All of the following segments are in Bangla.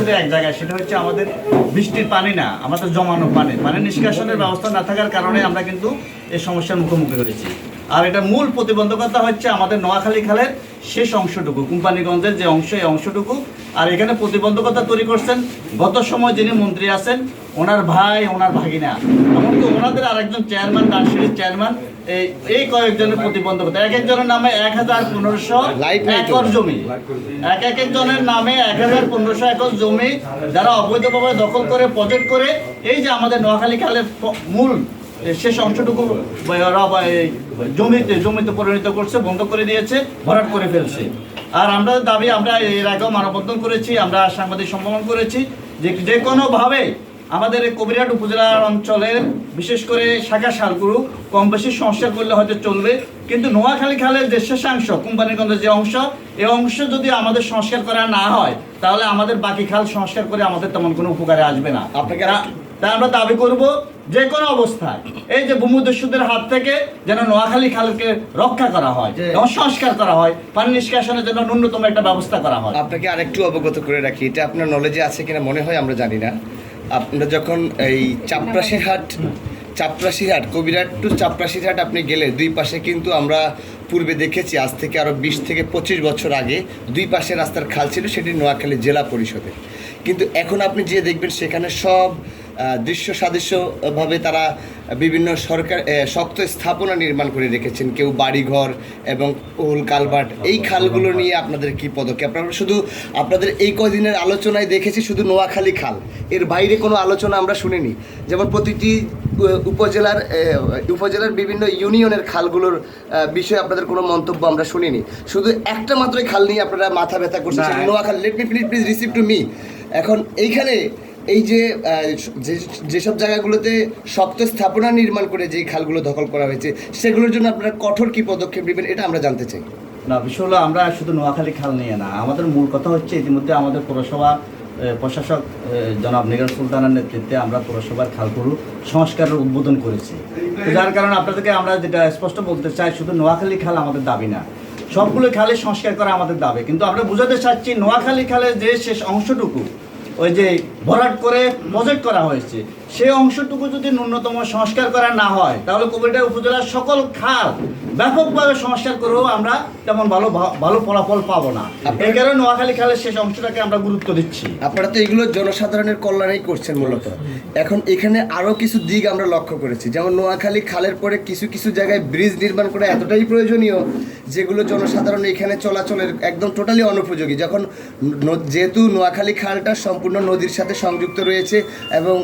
ছিল এক জায়গায়, সেটা হচ্ছে আমাদের বৃষ্টির পানি না, আমাদের জমানো পানি। পানি নিষ্কাশনের ব্যবস্থা না থাকার কারণে আমরা কিন্তু এই সমস্যার মুখোমুখি হয়েছি। আর এটা মূল প্রতিবন্ধকতা হচ্ছে আমাদের নোয়াখালী খালের শেষ অংশটুকু কোম্পানিগঞ্জের যে অংশ এই অংশটুকু। আর এখানে প্রতিবন্ধকতা তৈরি করছেন গত সময় যিনি মন্ত্রী আছেন ওনার ভাই ওনার ভাগিনা। এমনকি ওনাদের আরেকজন চেয়ারম্যান ডানসিটির চেয়ারম্যান এই এই কয়েকজনের প্রতিবন্ধকতা। এক একজনের নামে এক হাজার পনেরোশো। একর জমি। এক এক একজনের নামে এক হাজার পনেরোশো একর জমি যারা অবৈধভাবে দখল করে প্রজেক্ট করে এই যে আমাদের নোয়াখালী খালের মূল শেষ অংশটুকু জমিতে জমিতে পরিণত করছে, বন্ধ করে দিয়েছে, ভরাট করে ফেলছে। আর আমরা দাবি, আমরা এর আগেও মানববন্ধন করেছি, আমরা সাংবাদিক সম্মেলন করেছি যে যে কোনোভাবে আমাদের এই কবিরহাট উপজেলার অঞ্চলের, বিশেষ করে শাখা শালগুরু কম বেশি সংস্কার করলে হয়তো চলবে, কিন্তু নোয়াখালী খালের যে শেষাংশ কোম্পানিগঞ্জের যে অংশ এই অংশ যদি আমাদের সংস্কার করা না হয় তাহলে আমাদের বাকি খাল সংস্কার করে আমাদের তেমন কোনো উপকারে আসবে না। আপনাকে তাই আমরা দাবি করব যে কোনো অবস্থায় এই যে ভূমিদস্যুদের হাত থেকে যেন নোয়াখালী খালকে রক্ষা করা হয় এবং সংস্কার করা হয় পানি নিষ্কাশনের জন্য ন্যূনতম একটা ব্যবস্থা করা হয়। আপনাকে আরেকটু অবগত করে রাখি এটা আপনার নলেজে আছে কিনা মনে হয় আমরা জানি না। আপনারা যখন এই চাপরাশির হাট চাপরাশির হাট কবিরাট টু চাপরাশির হাট আপনি গেলে দুই পাশে কিন্তু আমরা পূর্বে দেখেছি, আজ থেকে আরও বিশ থেকে পঁচিশ বছর আগে দুই পাশে রাস্তার খাল ছিল, সেটি নোয়াখালী জেলা পরিষদের। কিন্তু এখন আপনি যে দেখবেন, সেখানে সব দৃশ্য সাদৃশ্যভাবে তারা বিভিন্ন সরকার শক্ত স্থাপনা নির্মাণ করে রেখেছেন। কেউ বাড়িঘর এবং পোল কালভার্ট। এই খালগুলো নিয়ে আপনাদের কি পদক্ষেপ? আপনারা শুধু আপনাদের এই কদিনের আলোচনায় দেখেছি শুধু নোয়াখালী খাল। এর বাইরে কোনো আলোচনা আমরা শুনিনি। যেমন প্রতিটি উপজেলার উপজেলার বিভিন্ন ইউনিয়নের খালগুলোর বিষয়ে আপনাদের কোনো মন্তব্য আমরা শুনিনি। শুধু একটা মাত্রই খাল নিয়ে আপনারা মাথা ব্যথা করছেন। Noakhali. Let me please please receive to me এখন এইখানে এই যে যেসব জায়গাগুলোতে শক্ত স্থাপনা নির্মাণ করে যে খালগুলো দখল করা হয়েছে, সেগুলোর জন্য আপনারা কঠোর কি পদক্ষেপ নেবেন এটা আমরা জানতে চাই। না, বিষয় হলো আমরা শুধু নোয়াখালী খাল নিয়ে না, আমাদের মূল কথা হচ্ছে ইতিমধ্যে আমাদের পৌরসভা প্রশাসক জনাব নিগার সুলতানের নেতৃত্বে আমরা পৌরসভার খালগুলো সংস্কারের উদ্বোধন করেছি। যার কারণে আপনাদেরকে আমরা যেটা স্পষ্ট বলতে চাই, শুধু নোয়াখালী খাল আমাদের দাবি না, সবগুলো খালে সংস্কার করা আমাদের দাবি। কিন্তু আমরা বুঝাতে চাচ্ছি নোয়াখালী খালের যে শেষ অংশটুকু ওই যে ভরাট করে প্রজেক্ট করা হয়েছে। সেই অংশটুকু যদি ন্যূনতম সংস্কার করা না হয় তাহলে কুমিল্লা উপজেলার সকল খাল ব্যাপকভাবে সংস্কার করেও আমরা তেমন ভালো ভালো ফলাফল পাবো না। এই কারণে নোয়াখালী খালের শেষ অংশটাকে আমরা গুরুত্ব দিচ্ছি। আপনারা তো এগুলো জনসাধারণের কল্যাণেই করছেন মূলত। এখন এখানে আরও কিছু দিক আমরা লক্ষ্য করেছি। যেমন নোয়াখালী খালের পরে কিছু কিছু জায়গায় ব্রিজ নির্মাণ করা এতটাই প্রয়োজনীয় যেগুলো জনসাধারণ এখানে চলাচলের একদম টোটালি অনুপযোগী। যখন যেহেতু নোয়াখালী খালটা সম্পূর্ণ নদীর সাথে সংযুক্ত রয়েছে এবং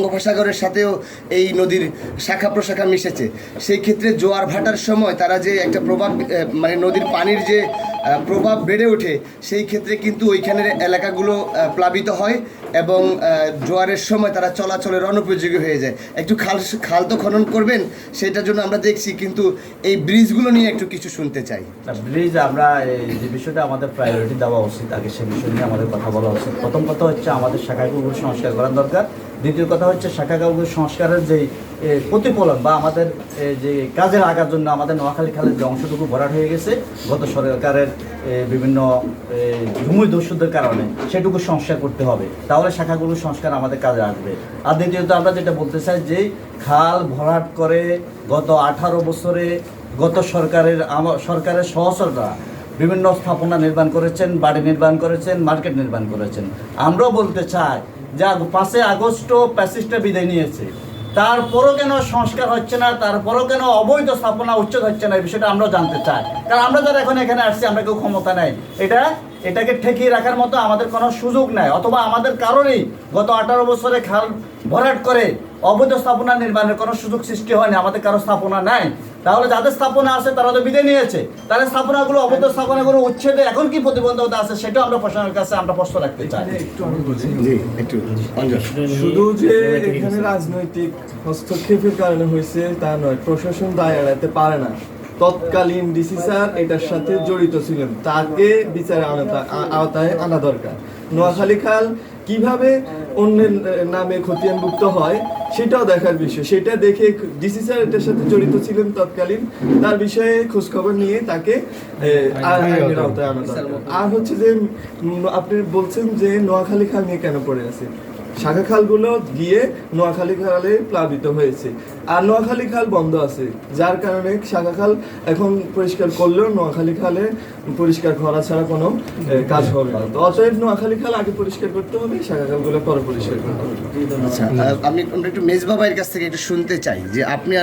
বঙ্গোপসাগরের সাথেও এই নদীর শাখা প্রশাখা মিশেছে। সেই ক্ষেত্রে জোয়ার ভাটার সময় তারা যে একটা প্রভাব মানে নদীর পানির যে প্রভাব বেড়ে ওঠে, সেই ক্ষেত্রে কিন্তু ওইখানের এলাকাগুলো প্লাবিত হয়। এবং জোয়ারের সময় তারা চলাচলের অনুপযোগী হয়ে যায়। একটু খাল খাল তো খনন করবেন, সেটার জন্য আমরা দেখছি কিন্তু এই ব্রিজগুলো নিয়ে একটু কিছু শুনতে চাই। ব্রিজ আমরা, এই যে বিষয়টা আমাদের প্রায়োরিটি দেওয়া উচিত, আগে সে বিষয় নিয়ে আমাদের কথা বলা উচিত। প্রথম কথা হচ্ছে আমাদের শাখাগুলো সংস্কার করার দরকার। দ্বিতীয় কথা হচ্ছে শাখাগুলো সংস্কারের যে প্রতিফলন বা আমাদের যে কাজে লাগার জন্য আমাদের নোয়াখালী খালের যে অংশটুকু ভরাট হয়ে গেছে, গত সরকারের বিভিন্ন ভূমি দস্যুদের কারণে সেটুকু সংস্কার করতে হবে। তাহলে শাখাগুলো সংস্কার আমাদের কাজে আসবে। আর দ্বিতীয়ত আমরা যেটা বলতে চাই যে খাল ভরাট করে গত আঠারো বছরে গত সরকারের সরকারের সহসররা বিভিন্ন স্থাপনা নির্মাণ করেছেন, বাড়ি নির্মাণ করেছেন, মার্কেট নির্মাণ করেছেন। আমরাও বলতে চাই যে পাঁচই আগস্টও প্যাসিসটা বিদায় নিয়েছে। তারপরও কেন সংস্কার হচ্ছে না? তারপরও কেন অবৈধ স্থাপনা উচ্ছেদ হচ্ছে না? এই বিষয়টা আমরাও জানতে চাই। কারণ আমরা যারা এখন এখানে আসছি, আমরা কেউ ক্ষমতা নেই। এটা এটাকে ঠেকিয়ে রাখার মতো আমাদের কোনো সুযোগ নাই অথবা আমাদের কারণেই গত আঠারো বছরে খাল ভরাট করে অবৈধ স্থাপনা নির্মাণের কোনো সুযোগ সৃষ্টি হয়নি আমাদের কারও স্থাপনা নাই। তাহলে যাদের স্থাপনা আছে তারা তো বিদায় নিয়েছে। তাহলে স্থাপনাগুলো অবৈধ স্থাপনাগুলো উচ্ছেদে এখন কি প্রতিবন্ধকতা আছে সেটাও আমরা প্রশাসনের কাছে আমরা প্রশ্ন রাখতে চাই। শুধু যে এখানে রাজনৈতিক হস্তক্ষেপের কারণে হয়েছে তা নয় প্রশাসন দায় এড়াতে পারে না। তৎকালীন ডিসি স্যার এটার সাথে জড়িত ছিলেন। তাকে বিচারে আওতায় আনা দরকার। নোয়াখালী খাল কীভাবে অন্যের নামে খতিয়ানভুক্ত হয় সেটাও দেখার বিষয়। সেটা দেখে ডিসি স্যার এটার সাথে জড়িত ছিলেন তৎকালীন। তার বিষয়ে খোঁজখবর নিয়ে তাকে আওতায় আনা দরকার। আর হচ্ছে যে আপনি বলছেন যে নোয়াখালী খাল নিয়ে কেন পড়ে আছে? শাখা খালগুলো গিয়ে নোয়াখালী খালে প্লাবিত হয়েছে। আর নোয়াখালী খাল বন্ধ আছে, যার কারণে শাখা খাল এখন পরিষ্কার করলেও নোয়াখালী খালে পরিষ্কার করা ছাড়া কোনো কাজ হবে না। তো অতএব নোয়াখালী খাল আগে পরিষ্কার করতে হবে শাখা খালগুলো পরে পরিষ্কার করতে হবে। আচ্ছা আমি একটু মেজবাবাইয়ের কাছ থেকে একটু শুনতে চাই যে আপনি